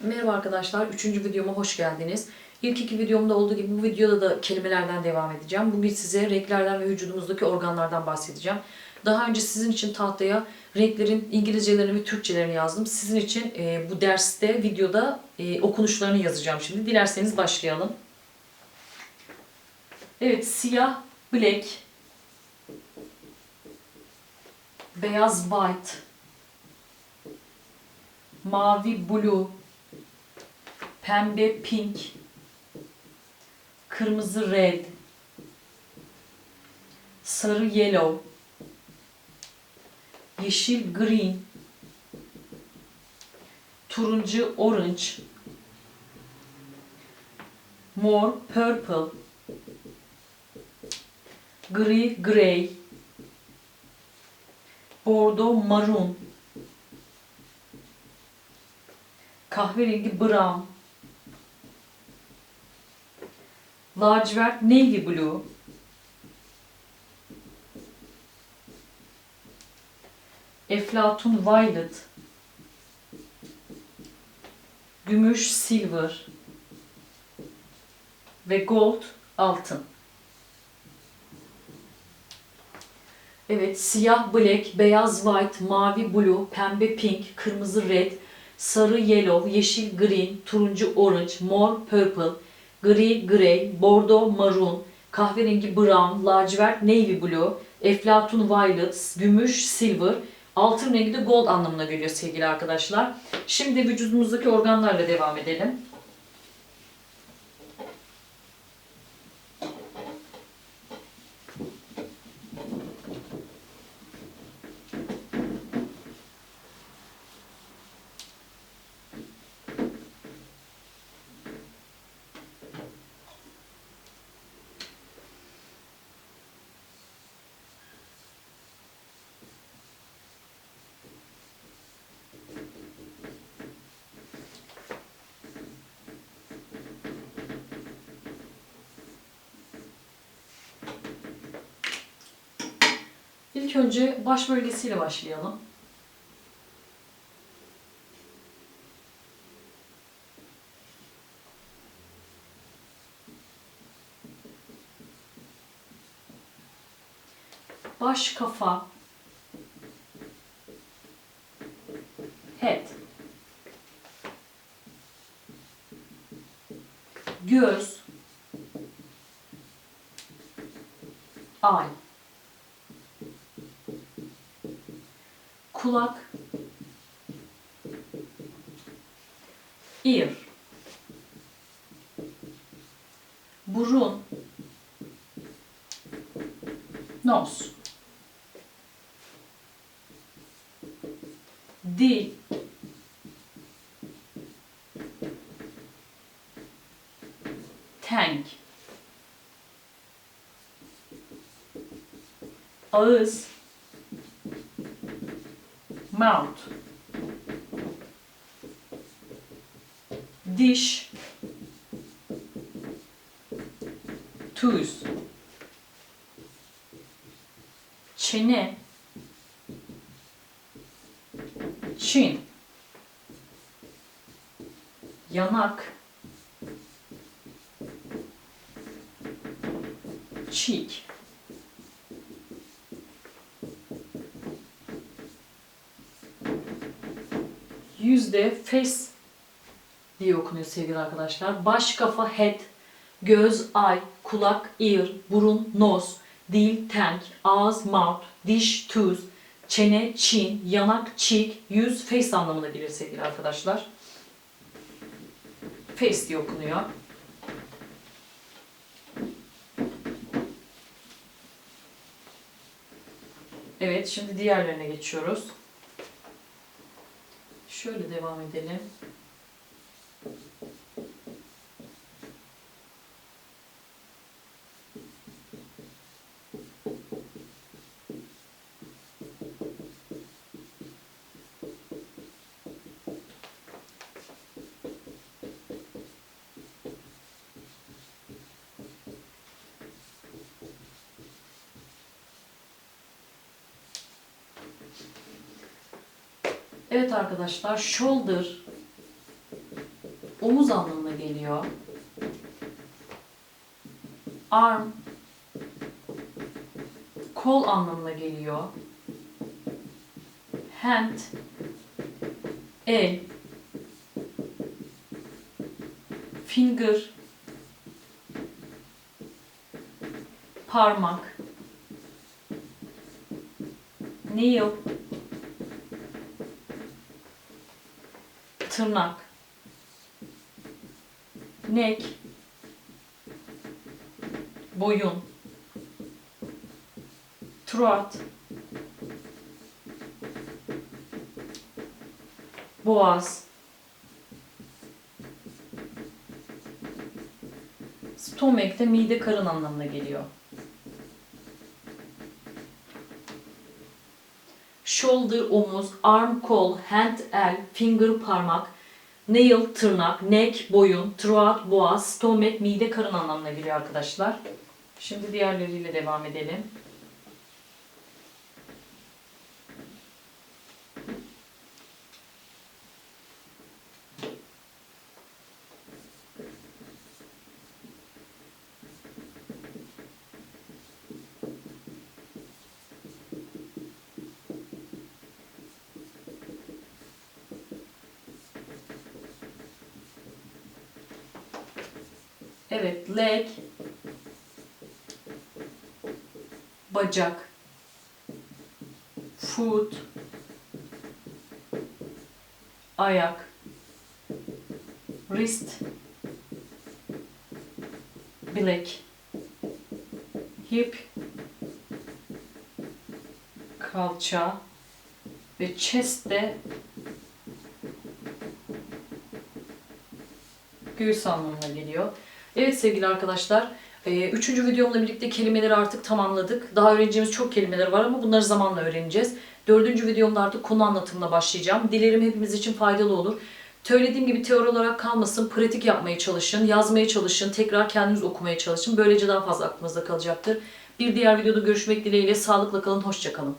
Merhaba arkadaşlar, üçüncü videoma hoş geldiniz. İlk iki videomda olduğu gibi bu videoda da kelimelerden devam edeceğim. Bugün size renklerden ve vücudumuzdaki organlardan bahsedeceğim. Daha önce sizin için tahtaya renklerin İngilizcelerini ve Türkçelerini yazdım. Sizin için e, bu derste, videoda e, okunuşlarını yazacağım şimdi. Dilerseniz başlayalım. Evet, siyah, black, beyaz, white, mavi, blue, pembe pink, kırmızı red, sarı yellow, yeşil green, turuncu orange, mor purple, gri grey, bordo maroon, kahverengi brown, lacivert navy blue, eflatun violet, gümüş silver. Ve gold altın. Evet, siyah black, beyaz white, mavi blue, pembe pink, kırmızı red, sarı yellow, yeşil green, turuncu orange, mor purple, gri grey, bordo maroon, kahverengi brown, lacivert navy blue, eflatun violet, gümüş silver, altın rengi de gold anlamına geliyor sevgili arkadaşlar. Şimdi vücudumuzdaki organlarla devam edelim. İlk önce baş bölgesiyle başlayalım. Baş, kafa, head, göz, eye, kulak, ear, burun, nose, dil, tank, ağız, mouth, diş, tooth, çene, chin, yanak, cheek, yüzde face diye okunuyor sevgili arkadaşlar. Baş, kafa, head, göz, eye, kulak, ear, burun, nose, dil, tank, ağız, mouth, diş, tooth, çene, chin, yanak, cheek, yüz, face anlamına gelir sevgili arkadaşlar. Face diye okunuyor. Evet, şimdi diğerlerine geçiyoruz. Şöyle devam edelim. Evet arkadaşlar shoulder, omuz anlamına geliyor. Arm kol anlamına geliyor. Hand el finger parmak nail tırnak. Neck boyun. Throat boğaz. Stomach de mide karın anlamına geliyor. Shoulder omuz, arm kol, hand el, finger parmak, nail tırnak, neck boyun, throat boğaz, stomach mide karın anlamına geliyor arkadaşlar. Şimdi diğerleriyle devam edelim. Evet, leg, bacak, foot, ayak, wrist, bilek, hip, kalça ve chest de göğüs anlamına geliyor. Evet sevgili arkadaşlar, e, üçüncü videomla birlikte kelimeleri artık tamamladık. Daha öğreneceğimiz çok kelimeler var ama bunları zamanla öğreneceğiz. Dördüncü videomda artık konu anlatımına başlayacağım. Dilerim hepimiz için faydalı olur. Söylediğim gibi teori olarak kalmasın, pratik yapmaya çalışın, yazmaya çalışın, tekrar kendiniz okumaya çalışın. Böylece daha fazla aklınızda kalacaktır. Bir diğer videoda görüşmek dileğiyle sağlıkla kalın, hoşçakalın.